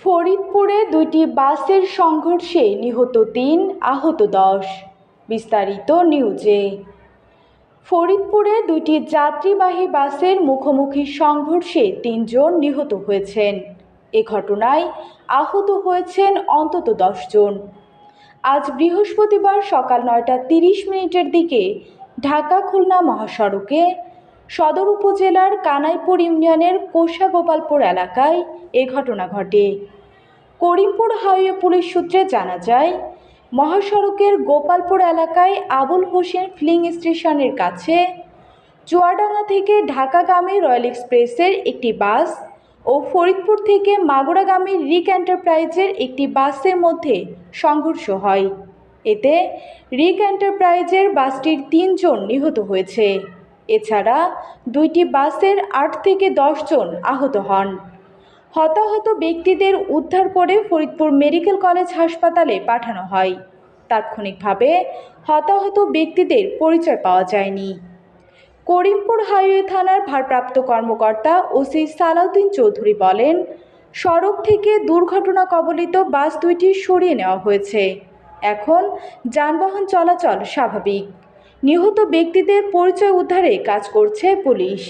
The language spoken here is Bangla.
ফরিদপুরে দুইটি বাসের সংঘর্ষে নিহত তিন আহত দশ। বিস্তারিত নিউজে। ফরিদপুরে দুইটি যাত্রীবাহী বাসের মুখোমুখি সংঘর্ষে তিনজন নিহত হয়েছেন। এ ঘটনায় আহত হয়েছেন অন্তত দশজন আজ বৃহস্পতিবার সকাল নয়টা তিরিশ মিনিটের দিকে ঢাকা খুলনা মহাসড়কে সদর উপজেলার কানাইপুর ইউনিয়নের কোষাগোপালপুর এলাকায় এ ঘটনা ঘটে। করিমপুর হাইওয়ে পুলিশ সূত্রে জানা যায়, মহাসড়কের গোপালপুর এলাকায় আবুল হোসেন ফিলিং স্টেশনের কাছে চুয়াডাঙ্গা থেকে ঢাকাগামী রয়্যাল এক্সপ্রেসের একটি বাস ও ফরিদপুর থেকে মাগুরাগামী রিক এন্টারপ্রাইজের একটি বাসের মধ্যে সংঘর্ষ হয়। এতে রিক এন্টারপ্রাইজের বাসটির তিনজন নিহত হয়েছে। এছাড়া দুইটি বাসের আট থেকে জন আহত হন। হতাহত ব্যক্তিদের উদ্ধার করে ফরিদপুর মেডিকেল কলেজ হাসপাতালে পাঠানো হয়। তাৎক্ষণিকভাবে হতাহত ব্যক্তিদের পরিচয় পাওয়া যায়নি। করিমপুর হাইওয়ে থানার ভারপ্রাপ্ত কর্মকর্তা ওসি সালাউদ্দিন চৌধুরী বলেন, সড়ক থেকে দুর্ঘটনা কবলিত বাস দুইটি সরিয়ে নেওয়া হয়েছে। এখন যানবাহন চলাচল স্বাভাবিক। নিহত ব্যক্তিদের পরিচয় উদ্ধারে কাজ করছে পুলিশ।